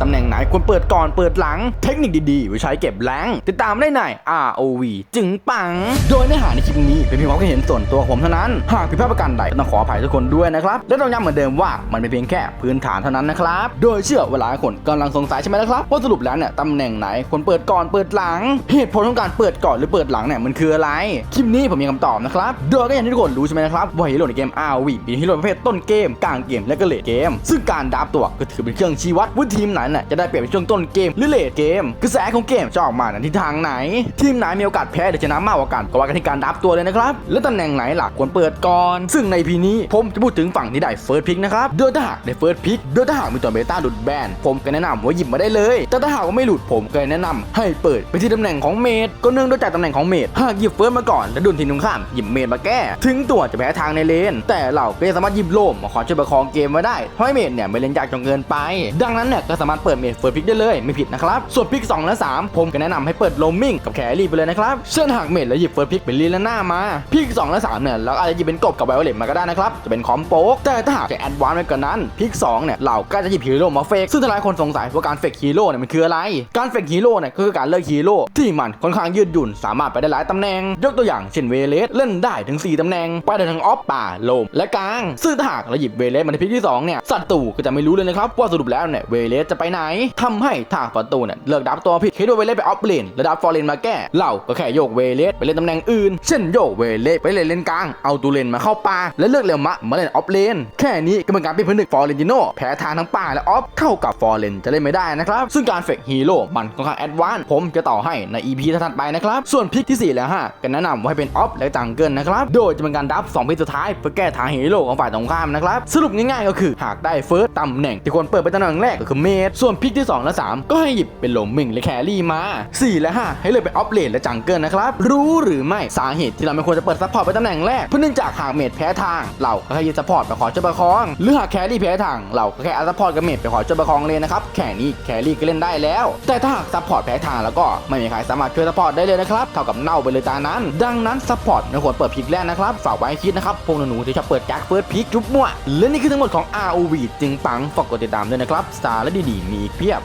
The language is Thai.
ตำแหน่งไหนควรเปิดก่อนเปิดหลัง เทคนิคดีๆไว้ใช้เก็บแรงติดตามได้ใน ROV จึงปัง โดยเนื้อหาในคลิปนี้เป็นเพียงความคิดเห็นส่วนตัวผมเท่านั้น หากผิดพลาดประการใดก็ต้องขออภัยทุกคนด้วยนะครับ และต้องย้ำเหมือนเดิมว่ามันเป็นเพียงแค่พื้นฐานเท่านั้นนะครับ โดยเชื่อเวลาคนกำลังสงสัยใช่ไหมละครับว่าสรุปแล้วเนี่ยตำแหน่งไหนควรเปิดก่อนเปิดหลัง เหตุผลของการเปิดก่อนหรือเปิดหลังเนี่ยมันคืออะไรคลิปนี้ผมมีคำตอบนะครับโดยก็อย่างที่ทุกคนรู้ใช่ไหมนะครับว่าฮีโร่ในเกม ROV มีฮีโร่ประเภทต้นเกมกลางเกมและก็เลดเกม ซึ่งการดับตัวก็ถือเป็นเครื่องชี้วัดว่าทีมไหนน่ะจะได้เปรียบในช่วงต้นเกมหรือเลดเกมกระแสของเกมจะออกมาในทิศทางไหน ทีมไหนมีโอกาสแพ้หรือชนะมากกว่ากันก็ว่ากันที่การดับตัวเลยนะครับ และตำแหน่งไหนหล่ะควรเปิดก่อน ซึ่งในพีนี้ผมจะพูดถึงฝั่งที่ได้เฟิร์สพิกนะครับโดยถ้าหากได้เฟิร์สพิกโดยถ้าหากมีตัวเบต้าหลุดแบนผมก็แนะนำว่าหยิบมาได้เลย แต่ถ้าหากว่าไม่หลุดผมก็แนะนำให้เปิดไปที่ตำแหน่งของเมดก็เนื่องด้วยจากตำแหน่งของเมดหากหยิบเฟิร์สมาก่อนแล้วโดนทีมตรงข้ามหยิบเมดมาแก้ ถึงตัวจะแพ้ทางในเลน แต่เราก็ยังสามารถหยิบโลมมาขอช่วยประคองเกมไว้ได้เพราะเมดเนี่ยไม่เล่นยากจนเกินไป ดังนั้นเนี่ยก็สามารถเปิดเมดเฟิร์สพิกได้เลยไม่ผิดนะครับ ส่วนพิก 2 และ 3 ผมก็แนะนำให้เปิดโลมมิ่งกับแครี่ไปเลยนะครับ เช่นหากเมดแล้วหยิบเฟิร์สพิกเป็นลีลาน่ามาพิก 2 และ 3 เนี่ยเราอาจจะหยิบเป็นกบกับไวโอเลตมาก็ได้นะครับจะเป็นคอมโป๊กแต่ถ้าหากจะแอดวานซ์ไปกว่านั้นพิก 2 เนี่ยเราก็จะหยิบฮีโร่มาเฟกซึ่งหลายคนสงสัยว่าการเฟกฮีโร่เนี่ยมันคืออะไร การเฟกฮีโร่เนี่ยก็คือการเลือกฮีโร่ที่มันค่อนข้างยืดหยุ่นสามารถไปได้หลายตำแหน่ง ยกตัวอย่างเช่นเวเลสเล่นได้ถึง 4ตำแหน่งไปได้ทั้งออฟป่าโลมและกลางซึ่งถ้าหากเราหยิบเวเลสมาในพิกที่สองเนี่ยศัตรูก็จะไม่รู้เลยนะครับว่าสรุปแล้วเนี่ยเวเลสจะไปไหนทำให้ทางศัตรูเนี่ยเลือกดับตัวผิดคิดว่าเวเลสไปออฟเลนและดับฟอร์เลนมาแก้เราก็แค่โยกเวเลสไปเล่นตำแหน่งอื่น เช่นโยกเวเลสไปเล่นเลนกลางเอาตูเลนมาเข้าป่าและเลือกเรลมะมาเล่นออฟเลนแค่นี้ก็เป็นการเป็นผนึกฟอร์เรนจิโนแพ้ทางทั้งป่าและออฟเท่ากับฟอร์เรนจะเล่นไม่ได้นะครับ ซึ่งการเฟกฮีโร่มันค่อนข้างแอดวานผมจะต่อให้ใน EP ถัดไปนะครับ ส่วนพิกที่ 4 และ 5 ก็แนะนำว่าให้เป็นออฟและจังเกิลนะครับ โดยจะเป็นการดับ 2 พิกสุดท้าย เพื่อแก้ทางฮีโร่ของฝ่ายตรงข้ามนะครับ สรุปง่ายๆก็คือหากได้เฟิร์สตำแหน่งที่ควรเปิดเป็นตำแหน่งแรกก็คือเมดส่วนพิกที่ 2 และ 3 ก็ให้หยิบเป็นโลมิงและแครี่มา 4 และ 5 ให้เลือกเป็นออฟเลนและจังเกิลนะครับ รู้หรือไม่สาเหตุที่เราไม่ควรจะเปิดซัพพอร์ตเป็นตำแหน่งแรก เพราะเนื่องจากหากเมดแพ้ทาง เราก็แค่ยืนซัพพอร์ตไปขอช่วยประคอง หรือหากแครี่แพ้ทางเราก็แค่เอาซัพพอร์ตกับเมดไปขอช่วยประคองเลยนะครับแค่นี้แครี่ก็เล่นได้แล้ว แต่ถ้าหากซัพพอร์ตแพ้ทางแล้วก็ไม่มีใครสามารถช่วยซัพพอร์ตได้เลยนะครับเท่ากับเน่าไปเลยตานั้น ดังนั้นซัพพอร์ตไม่ควรเปิดพิกแรกนะครับฝากไว้คิดนะครับพวกหนูๆที่ชอบเปิดแจ็คเฟิร์สพิกจุ๊บมั่วและนี่คือทั้งหมดของ ROV จึงปังฝากกดติดตามด้วยนะครับสตาร์และดีๆมีอีกเพียบ